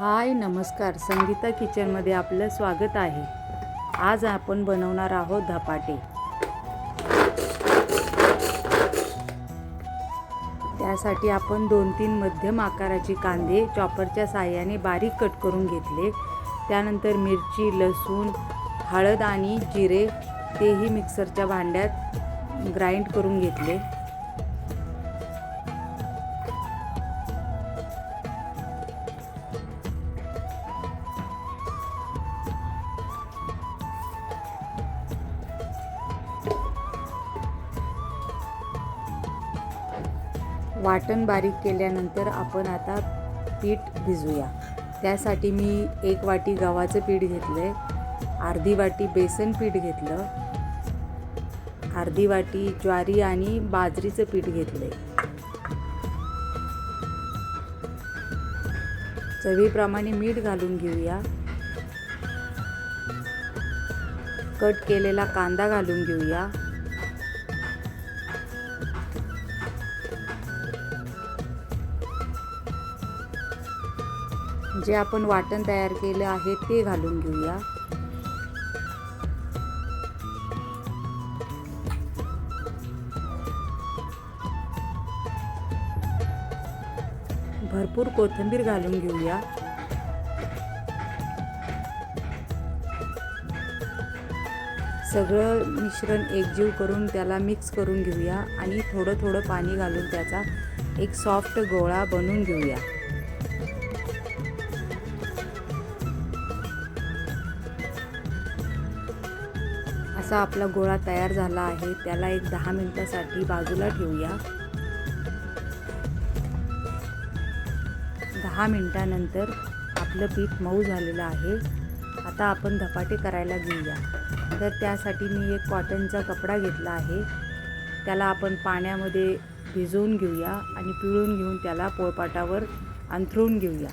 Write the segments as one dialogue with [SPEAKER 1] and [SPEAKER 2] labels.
[SPEAKER 1] हाय नमस्कार. संगीता किचनमध्ये आपलं स्वागत आहे. आज आपण बनवणार आहोत धपाटे. त्यासाठी आपण दोन तीन मध्यम आकाराचे कांदे चॉपरच्या साहाय्याने बारीक कट करून घेतले. त्यानंतर मिरची लसूण हळद आणि जिरे तेही मिक्सरच्या भांड्यात ग्राइंड करून घेतले. वाटण बारीक केल्यानंतर आपण आता पीठ भिजूया. त्यासाठी मी एक वाटी गव्हाचं पीठ घेतलं आहे अर्धी वाटी बेसन पीठ घेतलं. अर्धी वाटी ज्वारी आणि बाजरीचं पीठ घेतलं आहे चवीप्रमाणे मीठ घालून घेऊया. कट केलेला कांदा घालून घेऊया. जे आपण वाटण तयार केलं आहे ते घालून घेऊया. भरपूर कोथिंबीर घालून घेऊया. सगळं मिश्रण एकजीव करून त्याला मिक्स करून घेऊया आणि थोडं थोडं पाणी घालून त्याचा एक सॉफ्ट गोळा बनवून घेऊया. असा आपला गोळा तयार झाला आहे त्याला एक दहा मिनटासाठी बाजूला ठेवूया. दहा मिनटानंतर आपलं पीठ मऊ झालेलं आहे. आता आपण धपाटे करायला घेऊया. तर त्यासाठी मी एक कॉटनचा कपडा घेतला आहे. त्याला आपण पाण्यामध्ये भिजवून घेऊया आणि पिळून घेऊन त्याला पोळपाटावर अंथरून घेऊया.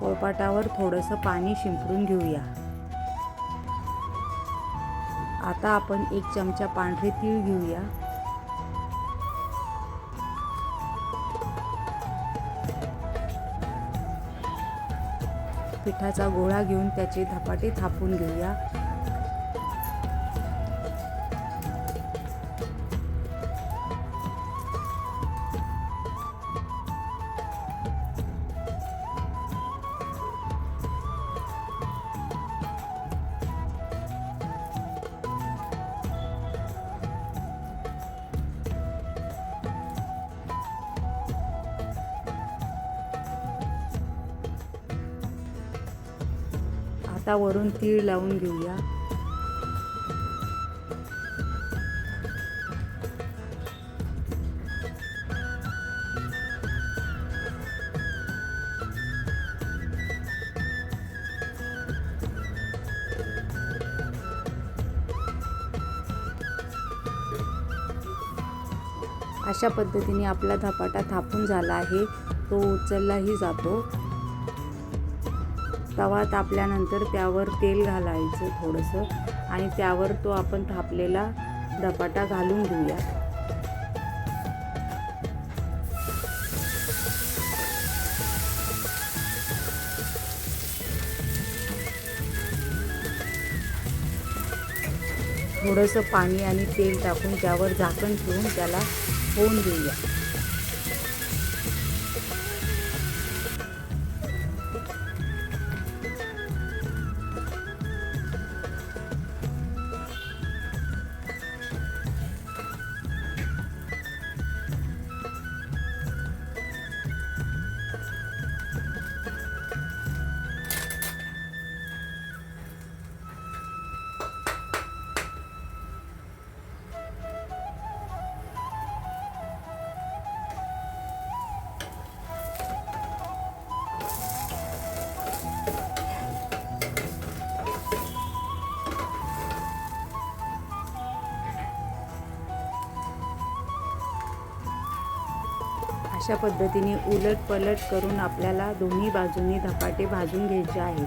[SPEAKER 1] पोळपाटावर थोडंसं पाणी शिंपडून घेऊया. आता आपण एक चमचा पांढरे तीळ घेऊया. पिठाचा गोळा घेऊन त्याचे धपाटे थापून घेऊया. आता वरून तीळ लावून घेऊया. अशा पद्धतीने आपला धपाटा थापून झाला आहे. तो उचललाही जातो. तवा तापल्यानंतर त्यावर तेल घालायचं थोडंसं आणि त्यावर तो आपण थापलेला धपाटा घालून घेऊया. थोडंसं पाणी आणि तेल टाकून त्यावर झाकण ठेवून त्याला होऊन देऊया. अशा पद्धतीने उलट पलट करून आपल्याला दोन्ही बाजूनी धपाटे भाजून घ्यायचे आहेत.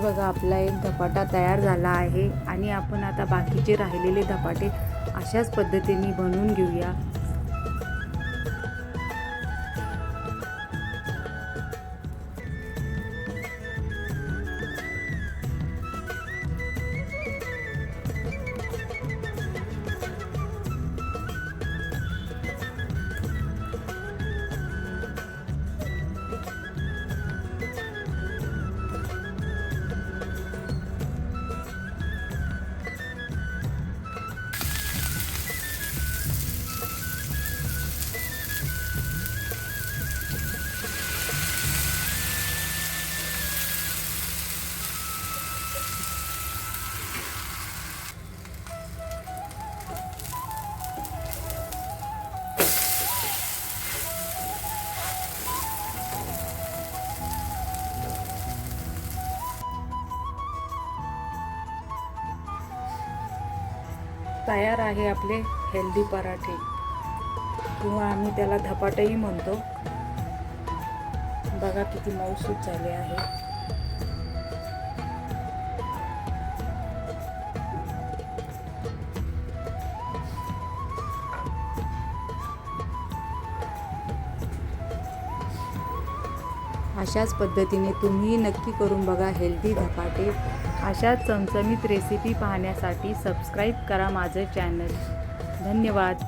[SPEAKER 1] बघा आपला एक धपाटा तयार झाला आहे आणि आपण आता बाकीचे राहिलेले धपाटे अशाच पद्धतीने बनवून घेऊया. तयार आहे आपले हेल्दी पराठे. किंवा आम्ही त्याला धपाटाही म्हणतो. बघा किती मऊसूत झाले आहे. अशाच पद्धतीने तुम्ही नक्की करून बघा हेल्दी धपाटे अशाच चमचमीत रेसिपी पाहण्यासाठी सबस्क्राईब करा माझं चॅनल धन्यवाद.